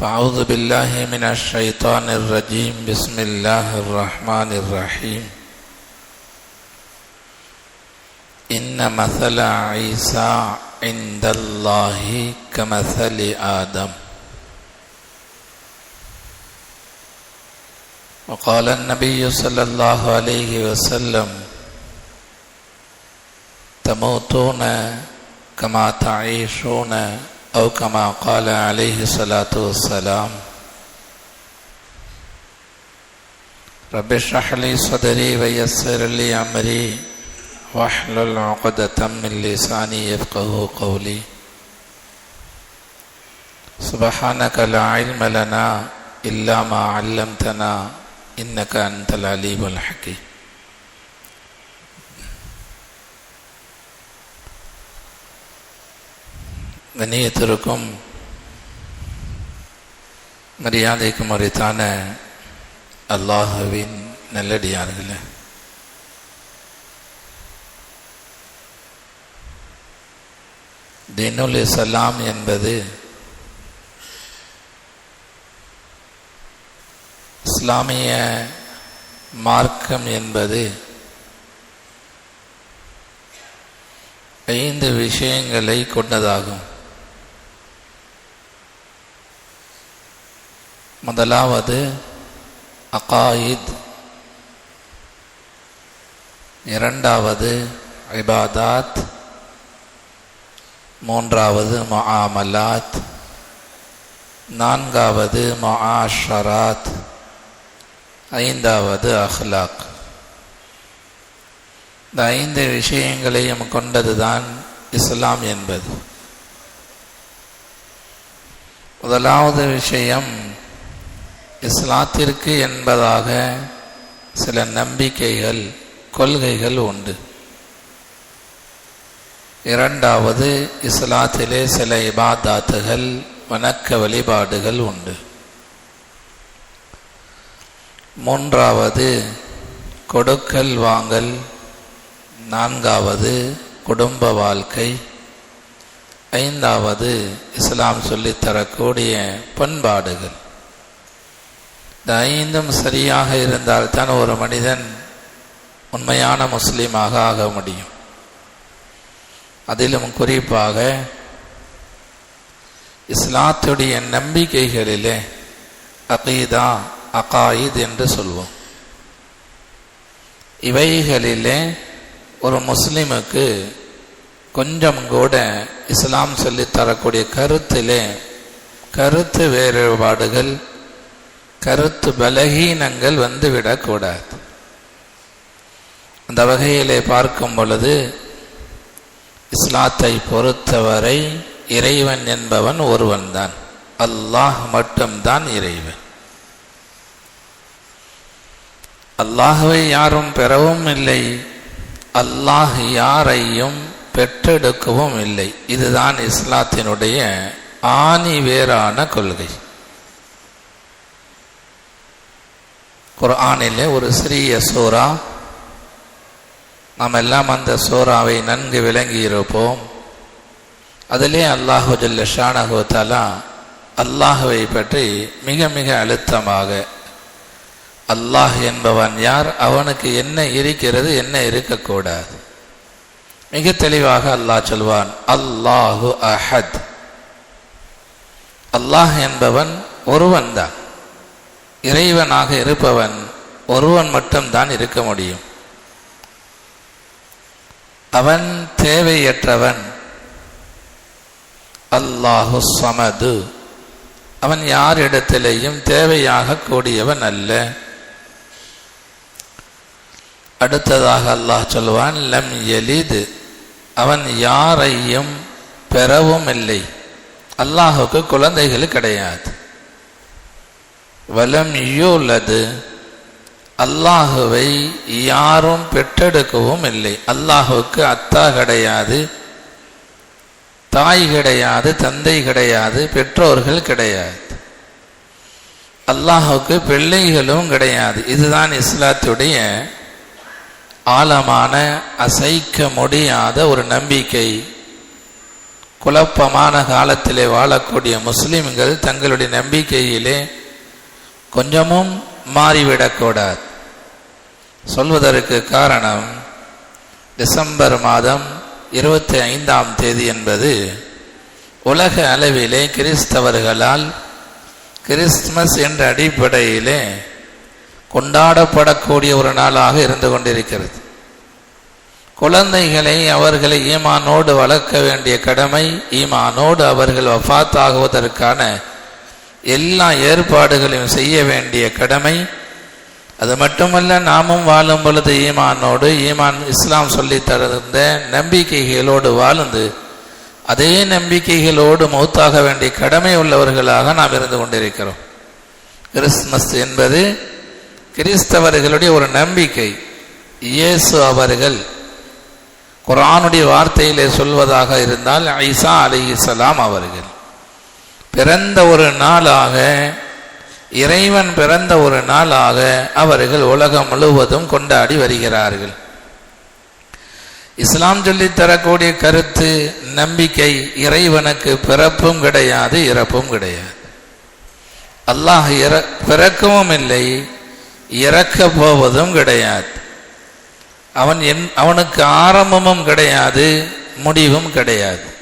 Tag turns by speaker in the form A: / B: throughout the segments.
A: فأعوذ بالله من الشيطان الرجيم. بسم الله الرحمن الرحيم. إن مثل عيسى عند الله كمثل آدم. وقال النبي صلى الله عليه وسلم تموتون كما تعيشون أو كما قال عليه الصلاة والسلام. رب اشرح لي صدري ويسر لي أمري. واحلل عقدة من لساني يفقه قولي. سبحانك لا علم لنا إلا ما علمتنا إنك أنت العليم الحكيم. கண்ணியத்திற்கும் மரியாதைக்கும் உரித்தான அல்லாஹுவின் நல்லடியார்களே. தினுல் இஸ்லாம் என்பது இஸ்லாமிய மார்க்கம் என்பது ஐந்து விஷயங்களை கொண்டதாகும். முதலாவது அகாயித். இரண்டாவது இபாதாத். மூன்றாவது மொஆமலாத். நான்காவது மொஆஷராத். ஐந்தாவது அஹ்லாக். இந்த ஐந்து விஷயங்களையும் கொண்டதுதான் இஸ்லாம் என்பது. முதலாவது விஷயம் இஸ்லாத்திற்கு என்பதாக சில நம்பிக்கைகள் கொள்கைகள் உண்டு. இரண்டாவது இஸ்லாத்திலே சில இபாதாத்துகள் வணக்க வழிபாடுகள் உண்டு. மூன்றாவது கொடுக்கல் வாங்கல். நான்காவது குடும்ப வாழ்க்கை. ஐந்தாவது இஸ்லாம் சொல்லித்தரக்கூடிய பண்பாடுகள். இந்த ஐந்தும் சரியாக இருந்தால்தான் ஒரு மனிதன் உண்மையான முஸ்லீமாக ஆக முடியும். அதிலும் குறிப்பாக இஸ்லாத்துடைய நம்பிக்கைகளிலே அகீதா அகாயித் என்று சொல்வோம். இவைகளிலே ஒரு முஸ்லிமுக்கு கொஞ்சம் கூட இஸ்லாம் சொல்லித் தரக்கூடிய கருத்திலே கருத்து வேறுபாடுகள் கருத்து பலகீனங்கள் வந்துவிடக்கூடாது அந்த வகையிலே பார்க்கும் பொழுது இஸ்லாத்தை பொறுத்தவரை இறைவன் என்பவன் ஒருவன்தான். அல்லாஹ் மட்டும்தான் இறைவன். அல்லாஹுவை யாரும் பெறவும் இல்லை. அல்லாஹ் யாரையும் பெற்றெடுக்கவும் இல்லை. இதுதான் இஸ்லாத்தினுடைய ஆணி வேறான கொள்கை. குரானில் ஒரு சிறிய சூறா. நாம் எல்லாம் அந்த சூறாவை நன்கு விளங்கி இருப்போம் அதிலே அல்லாஹு ஜல்ல ஷானஹு தலா அல்லாஹுவை பற்றி மிக மிக அழுத்தமாக அல்லாஹ் என்பவன் யார் அவனுக்கு என்ன இருக்கிறது என்ன இருக்கக்கூடாது. மிக தெளிவாக அல்லாஹ் சொல்வான் அல்லாஹு அஹத். அல்லாஹ் என்பவன் ஒருவன் தான் இறைவனாக இருப்பவன் ஒருவன் மட்டும்தான் இருக்க முடியும். அவன் தேவையற்றவன். அல்லாஹு சமது. அவன் யாரிடத்திலேயும் தேவையாக கூடியவன் அல்ல. அடுத்ததாக அல்லாஹ் சொல்வான் லம் எலிது. அவன் யாரையும் பெறவும் இல்லை. அல்லாஹுக்கு குழந்தைகள் கிடையாது. வலம் யூலது அல்லாஹுவை யாரும் பெற்றெடுக்கவும் இல்லை. அல்லாஹுவுக்கு அத்தா கிடையாது தாய் கிடையாது தந்தை கிடையாது பெற்றோர்கள் கிடையாது. அல்லாஹுக்கு பிள்ளைகளும் கிடையாது. இதுதான் இஸ்லாத்துடைய ஆழமான அசைக்க முடியாத ஒரு நம்பிக்கை. குழப்பமான காலத்திலே வாழக்கூடிய முஸ்லிம்கள் தங்களுடைய நம்பிக்கையிலே கொஞ்சமும் மாறிவிடக்கூடாது. சொல்வதற்கு காரணம் டிசம்பர் மாதம் இருபத்தி ஐந்தாம் தேதி என்பது உலக அளவிலே கிறிஸ்தவர்களால் கிறிஸ்துமஸ் என்ற அடிப்படையிலே கொண்டாடப்படக்கூடிய ஒரு நாளாக இருந்து கொண்டிருக்கிறது. குழந்தைகளை அவர்களை ஈமானோடு வளர்க்க வேண்டிய கடமை ஈமானோடு அவர்கள் வஃத் ஆகுவதற்கான எல்லா ஏற்பாடுகளையும் செய்ய வேண்டிய கடமை. அது மட்டுமல்ல நாமும் வாழும் பொழுது ஈமானோடு ஈமான் இஸ்லாம் சொல்லி தருந்த நம்பிக்கைகளோடு வாழ்ந்து அதே நம்பிக்கைகளோடு மௌத்தாக வேண்டிய கடமை உள்ளவர்களாக நாம் இருந்து கொண்டிருக்கிறோம். கிறிஸ்துமஸ் என்பது கிறிஸ்தவர்களுடைய ஒரு நம்பிக்கை. இயேசு அவர்கள் குரானுடைய வார்த்தையிலே சொல்வதாக இருந்தால் ஐசா அலி இஸ்லாம் அவர்கள். பிறந்த ஒரு நாளாக இறைவன் பிறந்த ஒரு நாளாக அவர்கள் உலகம் முழுவதும் கொண்டாடி வருகிறார்கள். இஸ்லாம் சொல்லித் தரக்கூடிய கருத்து நம்பிக்கை இறைவனுக்கு பிறப்பும் கிடையாது இறப்பும் கிடையாது. அல்லாஹ் இற பிறக்கவும் இல்லை இறக்க போவதும் கிடையாது. அவன் என் அவனுக்கு ஆரம்பமும் கிடையாது முடிவும் கிடையாது.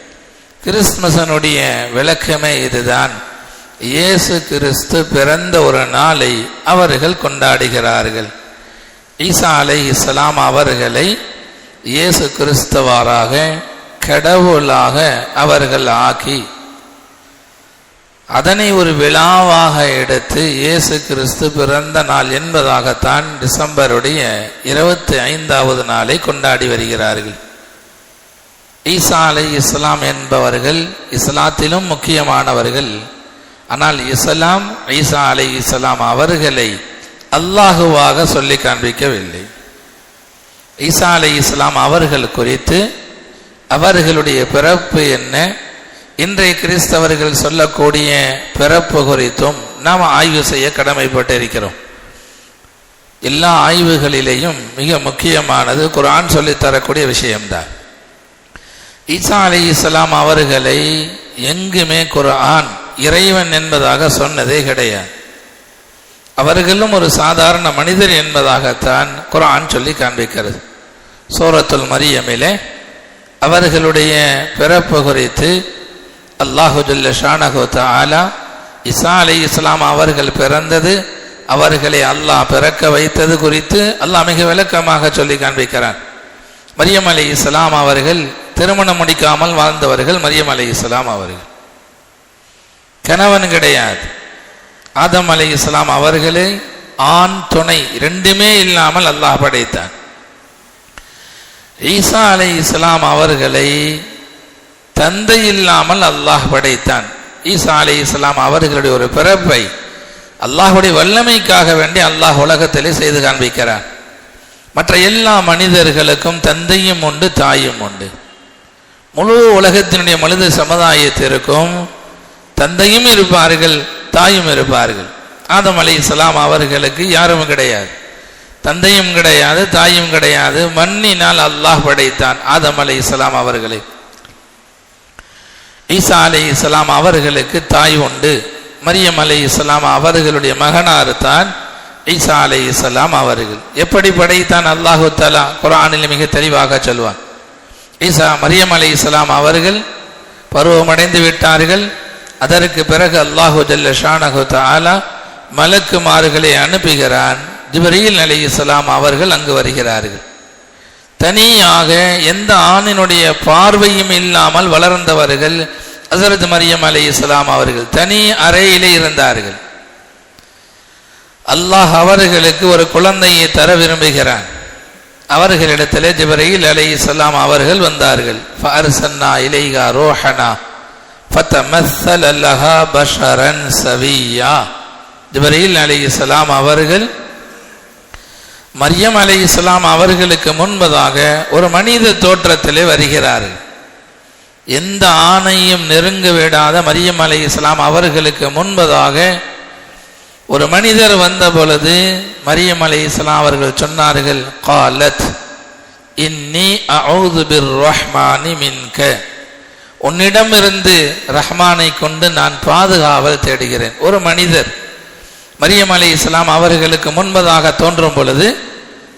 A: கிறிஸ்துமசனுடைய விளக்கமே இதுதான். இயேசு கிறிஸ்து பிறந்த ஒரு நாளை அவர்கள் கொண்டாடுகிறார்கள். ஈசா அலை இஸ்லாம் அவர்களை இயேசு கிறிஸ்தவாராக கடவுளாக அவர்கள் ஆக்கி அதனை ஒரு விழாவாக எடுத்து இயேசு கிறிஸ்து பிறந்த நாள் என்பதாகத்தான் டிசம்பருடைய இருபத்தி ஐந்தாவது நாளை கொண்டாடி வருகிறார்கள். ஈசா அலை இஸ்லாம் என்பவர்கள் இஸ்லாத்திலும் முக்கியமானவர்கள். ஆனால் இஸ்லாம் ஈசா அலை இஸ்லாம் அவர்களை அல்லாஹுவாக சொல்லி காண்பிக்கவில்லை. ஈசா அலை இஸ்லாம் அவர்கள் குறித்து அவர்களுடைய பிறப்பு என்ன? இன்றைய கிறிஸ்தவர்கள் சொல்லக்கூடிய பிறப்பு குறித்தும் நாம் ஆய்வு செய்ய கடமைப்பட்டிருக்கிறோம். எல்லா ஆய்வுகளிலேயும் மிக முக்கியமானது குரான் சொல்லித் தரக்கூடிய விஷயம்தான். ஈசா அலி இஸ்லாம் அவர்களை எங்குமே குரான் இறைவன் என்பதாக சொன்னதே கிடையாது. அவர்களும் ஒரு சாதாரண மனிதர் என்பதாகத்தான் குரான் சொல்லி காண்பிக்கிறது. சோரத்துல் மரியமிலே அவர்களுடைய பிறப்பு குறித்து அல்லாஹு ஜல்ல ஷானஹு ஆலா இசா அலி இஸ்லாம் அவர்கள் பிறந்தது அவர்களை அல்லாஹ் பிறக்க வைத்தது குறித்து அல்லாஹ் மிக விளக்கமாக சொல்லி காண்பிக்கிறான். மரியம் அலி இஸ்லாம் அவர்கள் திருமணம் முடிக்காமல் வாழ்ந்தவர்கள் மரியம் அலி இஸ்லாம் அவர்கள். கணவன் கிடையாது. ஆதம் அலி இஸ்லாம் அவர்களே ஆண் துணை ரெண்டுமே இல்லாமல் அல்லாஹ் படைத்தான். ஈசா அலை இஸ்லாம் அவர்களை தந்தை இல்லாமல் அல்லாஹ் படைத்தான். ஈசா அலை இஸ்லாம் அவர்களுடைய ஒரு பிறப்பை அல்லாஹுடைய வல்லமைக்காக வேண்டி அல்லாஹ் உலகத்திலே செய்து காண்பிக்கிறான். மற்ற எல்லா மனிதர்களுக்கும் தந்தையும் உண்டு தாயும் உண்டு. முழு உலகத்தினுடைய மனித சமுதாயத்திற்கும் தந்தையும் இருப்பார்கள் தாயும் இருப்பார்கள். ஆதம் அலி இஸ்லாம் அவர்களுக்கு யாரும் கிடையாது. தந்தையும் கிடையாது தாயும் கிடையாது. மண்ணினால் அல்லாஹ் படைத்தான் ஆதம் அலி இஸ்லாம் அவர்களை. ஈசா அலி இஸ்லாம் அவர்களுக்கு தாய் உண்டு. மரியம் அலி இஸ்லாம் அவர்களுடைய மகனார் தான் ஈசா அலி இஸ்லாம் அவர்கள். எப்படி படைத்தான்? அல்லாஹு தலா குரானில் மிக தெளிவாக சொல்வான். ஈசா மரியம் அலி இஸ்லாம் அவர்கள் பருவமடைந்து விட்டார்கள். அதற்கு பிறகு அல்லாஹு ஜல்ல ஷானஹு தாலா மலக்குமார்களை அனுப்புகிறான். ஜிபரீல் அலி இஸ்லாம் அவர்கள் அங்கு வருகிறார்கள். தனியாக எந்த ஆணினுடைய பார்வையும் இல்லாமல் வளர்ந்தவர்கள் ஹசரத் மரியம் அலைஹிஸ்ஸலாம் அவர்கள் தனி அறையிலே இருந்தார்கள். அல்லாஹ் அவர்களுக்கு ஒரு குழந்தையை தர விரும்புகிறான். அவர்களிடத்திலே அலை இஸ்லாம் அவர்கள் வந்தார்கள். ஃபஅர்சல்னா இலைஹா ரோஹனா ஃபதமஸ்ஸல லஹா பஷரன் சவியா. ஜிப்ரீல் அலைஹிஸ்ஸலாம் அவர்கள் மரியம் அலைஹிஸ்ஸலாம் அவர்களுக்கு முன்பதாக ஒரு மனித தோற்றத்திலே வருகிறார்கள். எந்த ஆணையும் நெருங்க விடாத மரியம் அலைஹிஸ்ஸலாம் அவர்களுக்கு முன்பதாக ஒரு மனிதர் வந்த பொழுது மரியம் இஸ்லாம் அவர்கள் சொன்னார்கள் காலத் இன்னி அவுது பிர் ரஹ்மானி மின்க. உன்னிடமிருந்து ரஹ்மானை கொண்டு நான் பாதுகாவல் தேடுகிறேன். ஒரு மனிதர் மரியம் அலி இஸ்லாம் அவர்களுக்கு முன்பதாக தோன்றும் பொழுது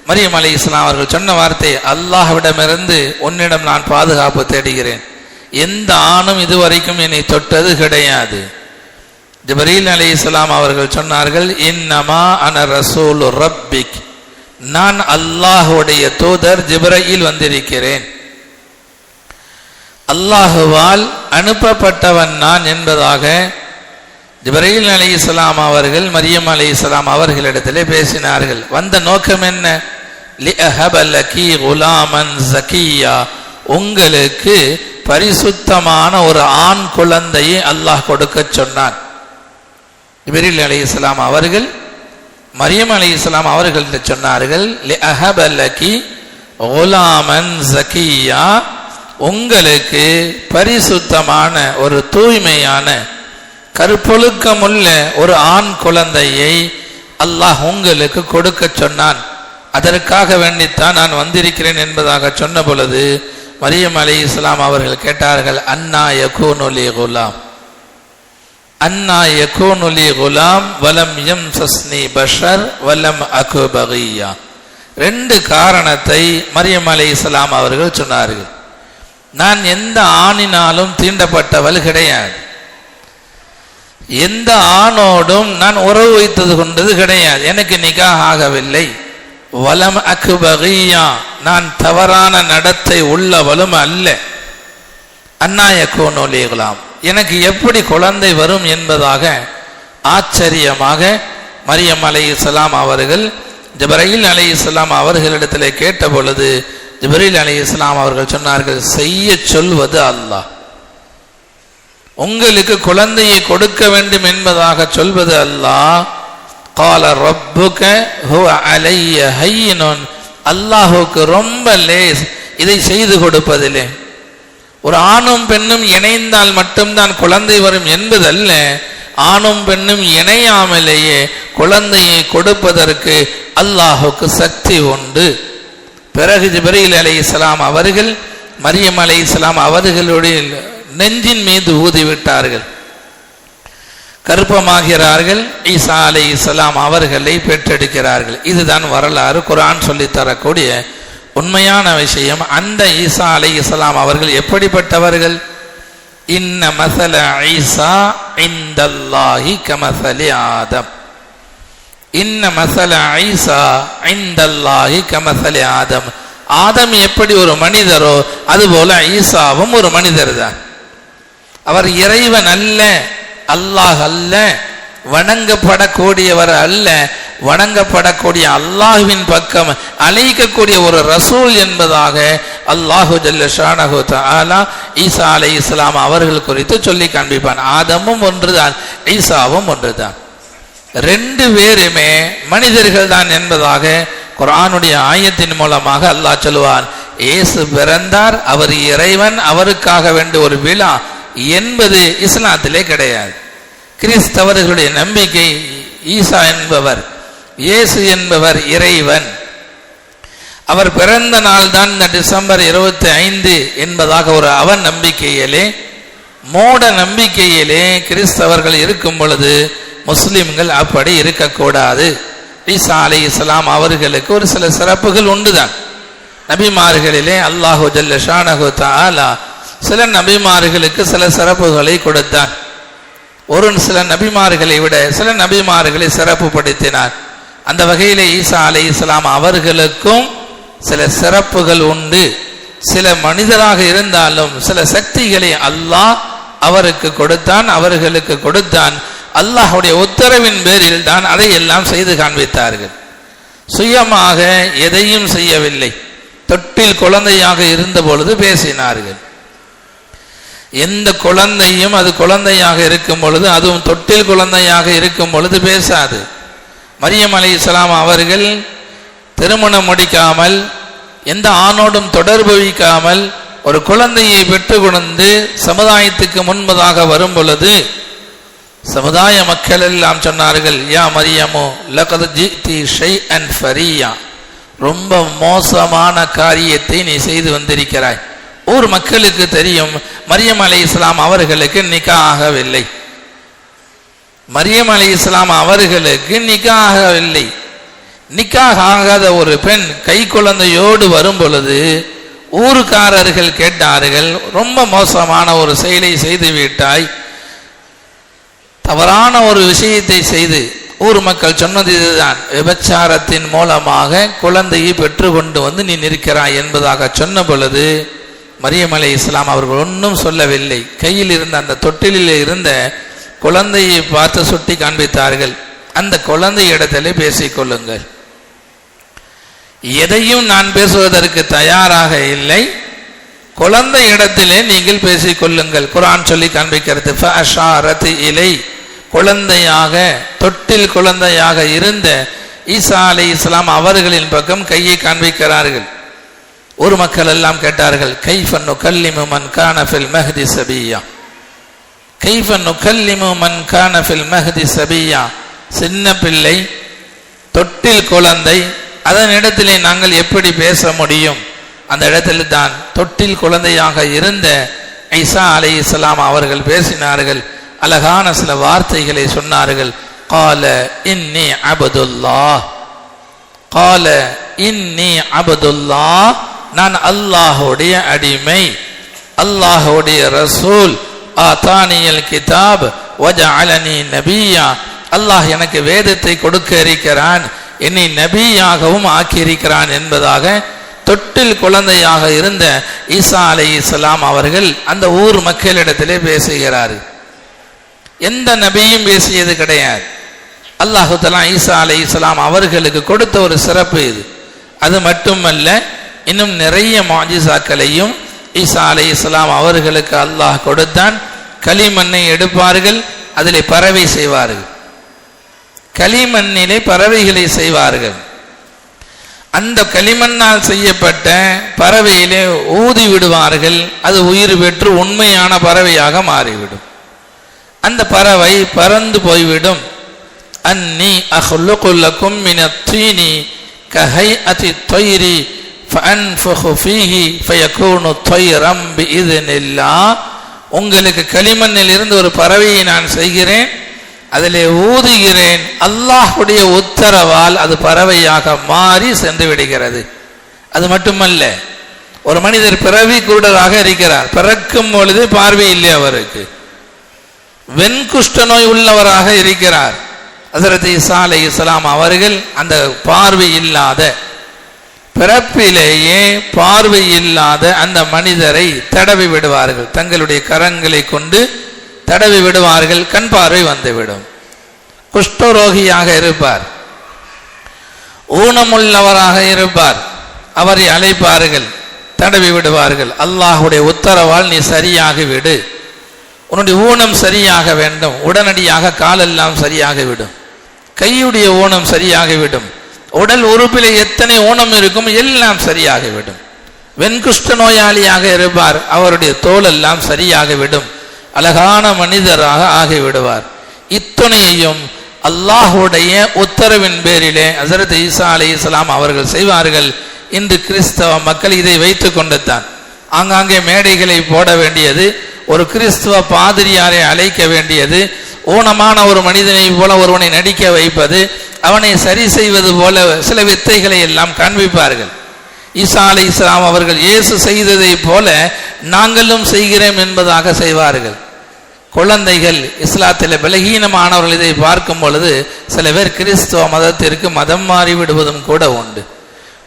A: மரியம் அலி இஸ்லாம் அவர்கள் சொன்ன வார்த்தை அல்லாஹ்விடமிருந்து உன்னிடம் நான் பாதுகாப்பு தேடுகிறேன். எந்த ஆணும் இதுவரைக்கும் என்னை தொட்டது கிடையாது. ஜபரீல் அலி இஸ்லாம் அவர்கள் சொன்னார்கள் இன்னமா அன ரசூல் ரப்பிக். நான் அல்லாஹுடைய தூதர் ஜிப்ரையில் வந்திருக்கிறேன். அல்லாஹுவால் அனுப்பப்பட்டவன் நான் என்பதாக ஜிப்ரீல் அலி இஸ்லாம் அவர்கள் மரியம் அலி இஸ்லாம் அவர்களிடத்திலே பேசினார்கள். வந்த நோக்கம் என்ன? குலாமன் ஜக்கியா உங்களுக்கு பரிசுத்தமான ஒரு ஆண் குழந்தையை அல்லாஹ் கொடுக்க சொன்னான். இபரில் அலி இஸ்லாம் அவர்கள் மரியம் அலி இஸ்லாம் அவர்கள்ட்ட சொன்னார்கள் லிஅஹபலகி குலாமன் ஜக்கியா உங்களுக்கு பரிசுத்தமான ஒரு தூய்மையான கருப்பொழுக்கமுள்ள ஒரு ஆண் குழந்தையை அல்லாஹ் உங்களுக்கு கொடுக்க சொன்னான். அதற்காக வேண்டித்தான் நான் வந்திருக்கிறேன் என்பதாக சொன்ன பொழுது மரியம் அலி இஸ்லாம் அவர்கள் கேட்டார்கள் அண்ணா யகூனுலி குலாம். அண்ணா யகோனுலி குலாம் வலம் எம் சஸ்னி பஷர் வலம் அகு ரெண்டு காரணத்தை மரியம் அலி இஸ்லாம் அவர்கள் சொன்னார்கள். நான் எந்த ஆணினாலும் தீண்டப்பட்டவள் கிடையாது. எந்த ஆணோடும் நான் உறவு வைத்தது கொண்டது கிடையாது. எனக்கு நிகாக ஆகவில்லை. வலம் அக்குபகியா நான் தவறான நடத்தை உள்ளவளும் அல்ல. அந்நாயக்கோனோலிகலாம் எனக்கு எப்படி குழந்தை வரும் என்பதாக ஆச்சரியமாக மரியம் அலை இஸ்லாம் அவர்கள் ஜபரையில் அலை இஸ்லாம் அவர்களிடத்திலே கேட்ட பொழுது ஜிப்ரீல் அலி இஸ்லாம் அவர்கள் சொன்னார்கள் செய்ய சொல்வது அல்லாஹ். உங்களுக்கு குழந்தையை கொடுக்க வேண்டும் என்பதாக சொல்வது அல்லாஹ். கால ரப்புக ஹுவ அலைய ஹையினுன். அல்லாஹுக்கு ரொம்ப லேஸ். இதை செய்து கொடுப்பதிலே ஒரு ஆணும் பெண்ணும் இணைந்தால் மட்டும்தான் குழந்தை வரும் என்பதல்ல ஆணும் பெண்ணும் இணையாமலேயே குழந்தையை கொடுப்பதற்கு அல்லாஹுக்கு சக்தி உண்டு. பிறகு ஜிப்ரீல் அலை இஸ்லாம் அவர்கள் மரியம் அலை இஸ்லாம் அவர்களுடைய நெஞ்சின் மீது ஊதிவிட்டார்கள். கருப்பமாகிறார்கள் ஈசா அலை இஸ்லாம் அவர்களை பெற்றெடுக்கிறார்கள். இதுதான் வரலாறு குரான் சொல்லித் தரக்கூடிய உண்மையான விஷயம் அந்த ஈசா அலை இஸ்லாம் அவர்கள் எப்படிப்பட்டவர்கள்? இன்ன மசல ஐசா இந்தல்லாஹி கமசலி ஆதம். இன்ன மசல ஐசா ஐந்தல்லாஹி கமசலி ஆதம். ஆதம் எப்படி ஒரு மனிதரோ அதுபோல ஈசாவும் ஒரு மனிதர் தான் அவர் இறைவன் அல்ல அல்லாஹ் அல்ல வணங்கப்படக்கூடியவர் அல்ல. வணங்கப்படக்கூடிய அல்லாஹுவின் பக்கம் அழைக்கக்கூடிய ஒரு ரசூல் என்பதாக அல்லாஹு ஜல்ல ஷானஹு தஆலா ஈசா அலை இஸ்லாம் அவர்கள் குறித்து சொல்லி காண்பிப்பான். ஆதமும் ஒன்றுதான் ஈசாவும் ஒன்றுதான். ரெண்டு பேருமே மனிதர்கள் தான் என்பதாக குரானுடைய ஆயத்தின் மூலமாக அல்லாஹ் சொல்லுவான். இயேசு பிறந்தார் அவர் இறைவன் அவருக்காக வேண்டிய ஒரு விழா என்பது இஸ்லாத்திலே கிடையாது. கிறிஸ்தவர்களுடைய நம்பிக்கை ஈசா என்பவர் இயேசு என்பவர் இறைவன். அவர் பிறந்த நாள் தான் இந்த டிசம்பர் இருபத்தி ஐந்து என்பதாக ஒரு அவன் நம்பிக்கையிலே மூட நம்பிக்கையிலே கிறிஸ்தவர்கள் இருக்கும் பொழுது முஸ்லிம்கள் அப்படி இருக்கக்கூடாது. ஈசா அலி இஸ்லாம் அவர்களுக்கு ஒரு சில சிறப்புகள் உண்டுதான். நபிமார்களிலே அல்லாஹு ஜல்ல ஷானகு தாலா சில நபிமார்களுக்கு சில சிறப்புகளை கொடுத்தான். ஒரு சில நபிமார்களை விட சில நபிமார்களை சிறப்புப்படுத்தினார் அந்த வகையில் ஈசா அலை இஸ்லாம் அவர்களுக்கும் சில சிறப்புகள் உண்டு. சில மனிதராக இருந்தாலும் சில சக்திகளை அல்லாஹ் அவருக்கு கொடுத்தான் அவர்களுக்கு கொடுத்தான். அல்லாஹுடைய உத்தரவின் பேரில் தான் அதையெல்லாம் செய்து காண்பித்தார்கள். சுயமாக எதையும் செய்யவில்லை. தொட்டில் குழந்தையாக இருந்த பொழுது பேசினார்கள். எந்த குழந்தையும் அது குழந்தையாக இருக்கும் பொழுது அதுவும் தொட்டில் குழந்தையாக இருக்கும் பொழுது பேசாது. மரியம் அலி இஸ்லாம் அவர்கள் திருமணம் முடிக்காமல் எந்த ஆணோடும் தொடர்பு வைக்காமல் ஒரு குழந்தையை பெற்று கொண்டு சமுதாயத்துக்கு முன்பதாக வரும் பொழுது சமுதாய மக்கள் எல்லாம் சொன்னார்கள் யா மரியமோ லகத் ஜித்தி ஷை அண்ட் ஃபரியா. ரொம்ப மோசமான காரியத்தை நீ செய்து வந்திருக்கிறாய். ஊர் மக்களுக்கு தெரியும் மரியம் அலை இஸ்லாம் அவர்களுக்கு நிக்கா ஆகவில்லை மரியம் அலை இஸ்லாம் அவர்களுக்கு நிக்கா ஆகவில்லை நிக்காக ஆகாத ஒரு பெண் கை குழந்தையோடு வரும் பொழுது ஊருக்காரர்கள் கேட்டார்கள் ரொம்ப மோசமான ஒரு செயலை செய்து விட்டாய். தவறான ஒரு விஷயத்தை செய்து. ஊர் மக்கள் சொன்னது இதுதான். விபச்சாரத்தின் மூலமாக குழந்தையை பெற்று கொண்டு வந்து நீ நிற்கிறாய் என்பதாக சொன்ன பொழுது மரியம் அலை இஸ்லாம் அவர்கள் ஒன்றும் சொல்லவில்லை. கையில் இருந்த அந்த தொட்டிலில் இருந்த குழந்தையை பார்த்து சுட்டி காண்பித்தார்கள். அந்த குழந்தை இடத்திலே பேசிக்கொள்ளுங்கள் எதையும் நான் பேசுவதற்கு தயாராக இல்லை. குழந்தை இடத்திலே நீங்கள் பேசிக்கொள்ளுங்கள் குரான் சொல்லி காண்பிக்கிறது இலை. குழந்தையாக தொட்டில் குழந்தையாக இருந்த ஈசா அலை இஸ்லாம் அவர்களின் பக்கம் கையை காண்பிக்கிறார்கள். ஒரு மக்கள் எல்லாம் கேட்டார்கள் கைஃபன் நுகல்லிமு மன் கானஃபில் மஹதி சபியா? கைஃபன் நுகல்லிமு மன் கானஃபில் மஹதி சபியா? சின்ன பிள்ளை தொட்டில் குழந்தை அதன் இடத்திலே நாங்கள் எப்படி பேச முடியும்? அந்த இடத்தில் தான் தொட்டில் குழந்தையாக இருந்த ஐசா அலை இஸ்லாம் அவர்கள் பேசினார்கள் அழகான சில வார்த்தைகளை சொன்னார்கள். கால இன்னி அபதுல்லா. கால இன்னி அபதுல்லா. நான் அல்லாஹுடைய அடிமை அல்லாஹுடைய ரசூல் ஆதானியல் கிதாப் வஜஅலனி நபியா. அல்லாஹ் எனக்கு வேதத்தை கொடுக்க இருக்கிறான் என்னை நபியாகவும் ஆக்கியிருக்கிறான் என்பதாக தொட்டில் குழந்தையாக இருந்த ஈசா அலை இஸ்லாம் அவர்கள் அந்த ஊர் மக்களிடத்திலே பேசுகிறார் எந்த நபியும் பேசியது கிடையாது. அல்லாஹு தலா ஈசா அலை இஸ்லாம் அவர்களுக்கு கொடுத்த ஒரு சிறப்பு இது. அது மட்டுமல்ல இன்னும் நிறைய மாஜிசாக்களையும் ஈசா அலை இஸ்லாம் அவர்களுக்கு அல்லாஹ் கொடுத்தான். களிமண்ணை எடுப்பார்கள் அதிலே பறவை செய்வார்கள். களிமண்ணிலே பறவைகளை செய்வார்கள். அந்த களிமண்ணால் செய்யப்பட்ட பறவையிலே ஊதி விடுவார்கள் அது உயிர் பெற்று உண்மையான பறவையாக மாறிவிடும். அந்த பறவை பறந்து போய்விடும். அன்னி அஹ்லுகுல்லக்கும் மின தீனி கஹை அதி தொயிரி ஃபஅன்ஃபுஹு ஃபீஹி ஃபயகூனு தொய்ரம் பிஇذنில்லா உங்களுக்கு களிமண்ணில் இருந்து ஒரு பறவையை நான் செய்கிறேன். அதிலே ஊதுகிறேன். அல்லாஹுடைய உத்தரவால் அது பறவையாக மாறி சென்று விடுகிறது. அது மட்டுமல்ல ஒரு மனிதர் பிறவி குருடராக இருக்கிறார். பிறக்கும் பொழுது பார்வை இல்லை அவருக்கு. வெண்குஷ்ட நோய் உள்ளவராக இருக்கிறார். ஹசரத் இசா அலை இஸ்லாம் அவர்கள் அந்த பார்வை இல்லாத பிறப்பிலேயே பார்வை இல்லாத அந்த மனிதரை தடவி விடுவார்கள். தங்களுடைய கரங்களை கொண்டு தடவி விடுவார்கள். கண் பார்வை வந்துவிடும். குஷ்டரோகியாக இருப்பார். ஊனமுள்ளவராக இருப்பார். அவரை அழைப்பார்கள். தடவி விடுவார்கள். அல்லாஹுடைய உத்தரவால் நீ சரியாகி விடு உன்னுடைய ஊனம் சரியாக வேண்டும். உடனடியாக காலெல்லாம் சரியாக விடும் கையுடைய ஊனம் சரியாகிவிடும். உடல் உறுப்பில் எத்தனை ஊனம் இருக்கும் எல்லாம் சரியாகிவிடும். வெண்குஷ்ட நோயாளியாக இருப்பார் அவருடைய தோல் எல்லாம் சரியாகிவிடும். அழகான மனிதராக ஆகிவிடுவார். இத்துணையையும் அல்லாஹுடைய உத்தரவின் பேரிலே ஹசரத் ஈசா அலி இஸ்லாம் அவர்கள் செய்வார்கள். இன்று கிறிஸ்தவ மக்கள் இதை வைத்து கொண்டுத்தான். ஆங்காங்கே மேடைகளை போட வேண்டியது ஒரு கிறிஸ்துவ பாதிரியாரை அழைக்க வேண்டியது ஊனமான ஒரு மனிதனை போல ஒருவனை நடிக்க வைப்பது அவனை சரி செய்வது போல சில வித்தைகளை எல்லாம் காண்பிப்பார்கள். ஈசா அலை இஸ்லாம் அவர்கள் இயேசு செய்ததை போல நாங்களும் செய்கிறோம் என்பதாக செய்வார்கள். குழந்தைகள் இஸ்லாத்தில் பலகீனமானவர்கள் இதை பார்க்கும் பொழுது சில பேர் கிறிஸ்துவ மதத்திற்கு மதம் மாறி விடுவதும் கூட உண்டு.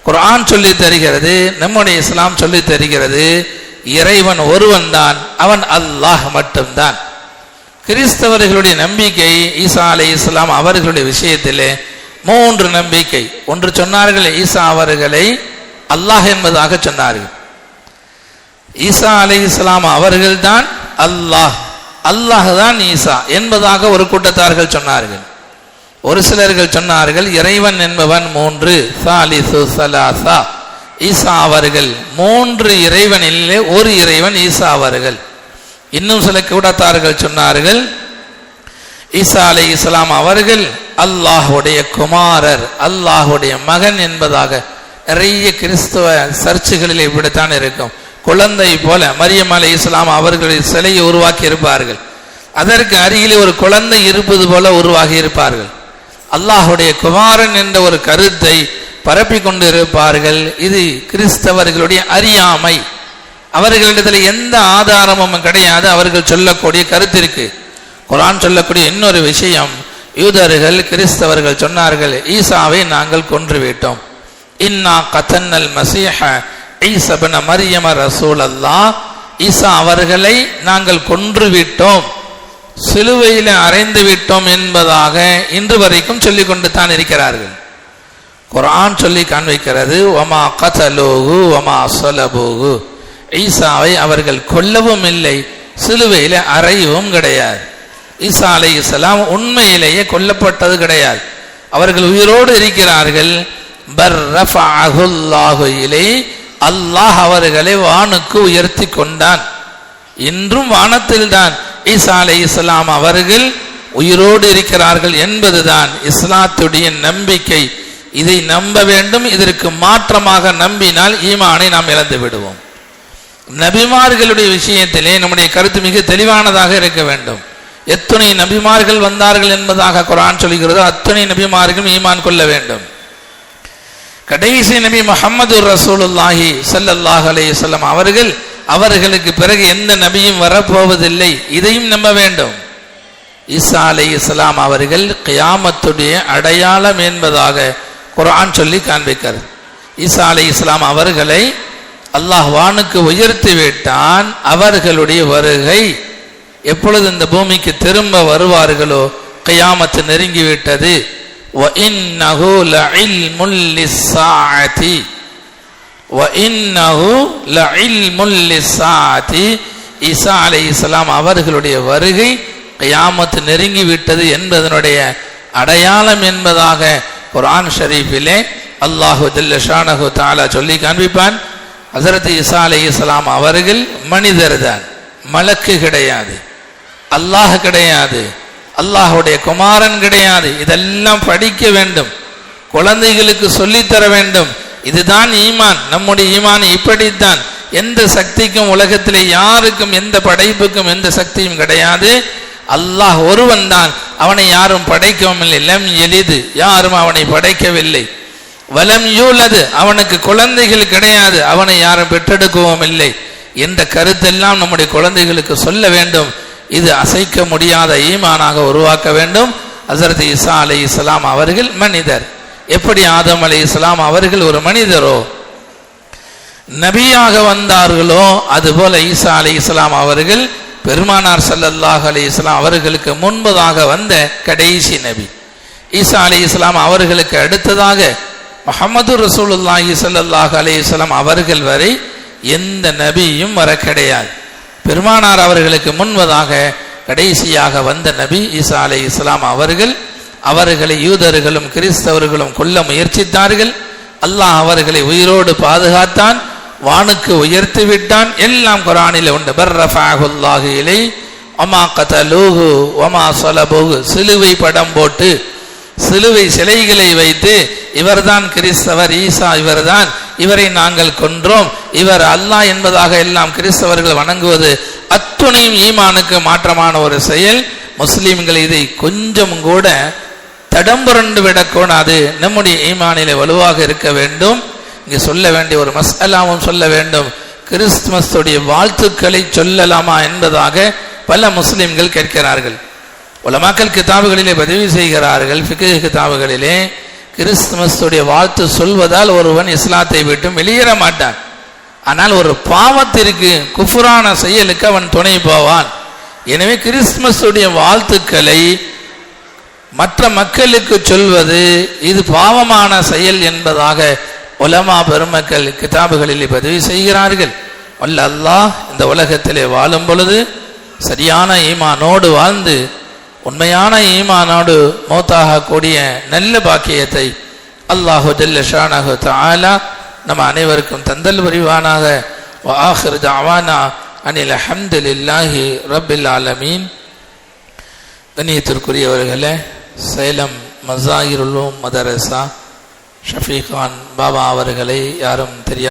A: குரான் சொல்லி தருகிறது நம்முடைய இஸ்லாம் சொல்லி தருகிறது இறைவன் ஒருவன் தான் அவன் அல்லாஹ் மட்டும்தான். கிறிஸ்தவர்களுடைய நம்பிக்கை ஈசா அலை இஸ்லாம் அவர்களுடைய விஷயத்திலே மூன்று நம்பிக்கை. ஒன்று சொன்னார்கள் ஈசா அவர்களை அல்லாஹ் என்பதாக சொன்னார்கள். ஈசா அலை இஸ்லாம் அவர்கள்தான் அல்லாஹ் அல்லாஹ் தான் ஈசா என்பதாக ஒரு கூட்டத்தார்கள் சொன்னார்கள். ஒரு சிலர்கள் சொன்னார்கள் இறைவன் என்பவன் மூன்று சாலிசு சலாசா. ஈசா அவர்கள் மூன்று இறைவனிலே ஒரு இறைவன் ஈசா அவர்கள். இன்னும் சில கூடத்தார்கள் சொன்னார்கள் ஈசா அலை இஸ்லாம் அவர்கள் அல்லாஹுடைய குமாரர் அல்லாஹுடைய மகன் என்பதாக நிறைய கிறிஸ்துவ சர்ச்சுகளில் இப்படித்தான் இருக்கும். குழந்தை போல மரியம் அலி இஸ்லாம் அவர்களின் சிலையை உருவாக்கி இருப்பார்கள் அதற்கு அருகிலே ஒரு குழந்தை இருப்பது போல உருவாகி இருப்பார்கள் அல்லாஹுடைய குமாரன் என்ற ஒரு கருத்தை பரப்பி கொண்டிருப்பார்கள். இது கிறிஸ்தவர்களுடைய அறியாமை. அவர்களிடத்தில் எந்த ஆதாரமும் கிடையாது. அவர்கள் சொல்லக்கூடிய கருத்திற்கு குரான் சொல்லக்கூடிய இன்னொரு விஷயம் யூதர்கள் கிறிஸ்தவர்கள் சொன்னார்கள் ஈசாவை நாங்கள் கொன்றுவிட்டோம். இன்னா கத்தன்னல் மசீஹ ஈசபன மரியம ரசூல் அல்லாஹ் ஈசா அவர்களை நாங்கள் கொன்றுவிட்டோம். சிலுவையில் அறைந்து விட்டோம் என்பதாக இன்று வரைக்கும் சொல்லிக் கொண்டு தான் இருக்கிறார்கள். குரான் சொல்லி காண்பிக்கிறது ஒமா கதலோகு ஒமா சொலபோகு ஈசாவை அவர்கள் கொல்லவும் இல்லை சிலுவையில் அறையவும் கிடையாது. ஈசா அலை இஸ்லாம் உண்மையிலேயே கொல்லப்பட்டது கிடையாது. அவர்கள் உயிரோடு இருக்கிறார்கள். பர் இலை அல்லாஹ் அவர்களை வானுக்கு உயர்த்தி கொண்டான். இன்றும் வானத்தில்தான் ஈசா அலை இஸ்லாம் அவர்கள் உயிரோடு இருக்கிறார்கள் என்பதுதான் இஸ்லாத்துடைய நம்பிக்கை. இதை நம்ப வேண்டும் இதற்கு மாற்றமாக நம்பினால் ஈமானை நாம் இழந்து விடுவோம். நபிமார்களுடைய விஷயத்திலே நம்முடைய கருத்து மிக தெளிவானதாக இருக்க வேண்டும். எத்தனை நபிமார்கள் வந்தார்கள் என்பதாக குரான் சொல்கிறதோ அத்தனை நபிமார்களும் ஈமான் கொள்ள வேண்டும். கடைசி நபி முகமது ரசூலுல்லாஹி ஸல்லல்லாஹு அலைஹி அவர்கள் அவர்களுக்கு பிறகு எந்த நபியும் வரப்போவதில்லை. இதையும் நம்ப வேண்டும். ஈசா அலை இஸ்லாம் அவர்கள் கியாமத்துடைய அடையாளம் என்பதாக குரான் சொல்லி காண்பிக்கிறது. ஈசா அலை இஸ்லாம் அவர்களை அல்லாஹ் வானுக்கு உயர்த்தி விட்டான். அவர்களுடைய வருகை எப்பொழுது இந்த பூமிக்கு திரும்ப வருவார்களோ கியாமத்து நெருங்கிவிட்டது. ஈசா அலை இஸ்லாம் அவர்களுடைய வருகை கயாமத்து நெருங்கிவிட்டது என்பதனுடைய அடையாளம் என்பதாக குரான் ஷரீஃபிலே அல்லாஹு தில்லஷானஹு தாலா சொல்லி காண்பிப்பான். ஹசரத் இசா அலி இஸ்லாம் அவர்கள் மனிதர் தான். மலக்கு கிடையாது. அல்லாஹ் கிடையாது. அல்லாஹுடைய குமாரன் கிடையாது. இதெல்லாம் படிக்க வேண்டும். குழந்தைகளுக்கு சொல்லித்தர வேண்டும். இதுதான் ஈமான். நம்முடைய ஈமான் இப்படித்தான். எந்த சக்திக்கும் உலகத்திலே யாருக்கும் எந்த படைப்புக்கும் எந்த சக்தியும் கிடையாது. அல்லாஹ் ஒருவன் தான் அவனை யாரும் படைக்கவும் இல்லை. லம் எளிது யாரும் அவனை படைக்கவில்லை. வலம் யூலது. அவனுக்கு குழந்தைகள் கிடையாது. அவனை யாரும் பெற்றெடுக்கவும் இல்லை. என்ற கருத்தெல்லாம் நம்முடைய குழந்தைகளுக்கு சொல்ல வேண்டும்? இது அசைக்க முடியாத ஈமானாக உருவாக்க வேண்டும். ஹசரத் இசா அலி இஸ்லாம் அவர்கள் மனிதர். எப்படி ஆதம் அலி இஸ்லாம் அவர்கள் ஒரு மனிதரோ நபியாக வந்தார்களோ அதுபோல ஈசா அலி இஸ்லாம் அவர்கள் பெருமானார் சல்லல்லாஹ் அலி இஸ்லாம் அவர்களுக்கு முன்பதாக வந்த கடைசி நபி. ஈசா அலி இஸ்லாம் அவர்களுக்கு அடுத்ததாக முகமது ரசூலுல்லாஹி சல்லாஹ் அலி இஸ்லாம் அவர்கள் வரை எந்த நபியும் வர கிடையாது. பெருமானார் அவர்களுக்கு முன்பதாக கடைசியாக வந்த நபி ஈசா அலி இஸ்லாம் அவர்கள் அவர்களை யூதர்களும் கிறிஸ்தவர்களும் கொல்ல முயற்சித்தார்கள். அல்லாஹ் அவர்களை உயிரோடு பாதுகாத்தான் வானுக்கு உயர்த்தி விட்டான். எல்லாம் குரானில் உண்டு. பர்ரஃபாஹுல்லாஹு ஒமா கதலூஹு ஒமா சொலபோகு சிலுவை படம் போட்டு சிலுவை சிலைகளை வைத்து இவர்தான் கிறிஸ்தவர் ஈசா இவர்தான் இவரை நாங்கள் கொன்றோம். இவர் அல்லாஹ் என்பதாக எல்லாம் கிறிஸ்தவர்கள் வணங்குவது அத்துணையும் ஈமானுக்கு மாற்றமான ஒரு செயல். முஸ்லீம்கள் இதை கொஞ்சம் கூட தடம்புரண்டு விடக்கூடாது. நம்முடைய ஈமானிலே வலுவாக இருக்க வேண்டும். இங்கு சொல்ல வேண்டிய ஒரு மசாலாவும் சொல்ல வேண்டும். கிறிஸ்துமஸுடைய வாழ்த்துக்களை சொல்லலாமா என்பதாக பல முஸ்லிம்கள் கேட்கிறார்கள். உலமாக்கல் கிதாபுகளிலே பதிவு செய்கிறார்கள். ஃபிக்கு கிதாபுகளிலே கிறிஸ்துமஸுடைய வாழ்த்து சொல்வதால் ஒருவன் இஸ்லாத்தை விட்டு வெளியேற மாட்டான். ஆனால் ஒரு பாவத்திற்கு குஃபுரான செயலுக்கு அவன் துணை போவான். எனவே கிறிஸ்துமஸுடைய வாழ்த்துக்களை மற்ற மக்களுக்கு சொல்வது இது பாவமான செயல் என்பதாக உலமா பெருமக்கள் கிதாபுகளில் பதிவு செய்கிறார்கள். அல்ல அல்லாஹ் இந்த உலகத்திலே வாழும் பொழுது சரியான ஈமானோடு வாழ்ந்து உண்மையான ஈமானோடு மூத்தாகக்கூடிய நல்ல பாக்கியத்தை அல்லாஹு ஜல்ல ஷானாஹு தாலா நம்ம அனைவருக்கும் தந்தல் புரிவானாக. ஆஹிர் தாவானா அனில் அஹம்துல்லாஹி ரபில் ஆலமீன். கண்ணியத்திற்குரியவர்களே சேலம் மசாயிருலும் மதரசா ஷஃபீகான் பாபா அவர்களை யாரும் தெரியாது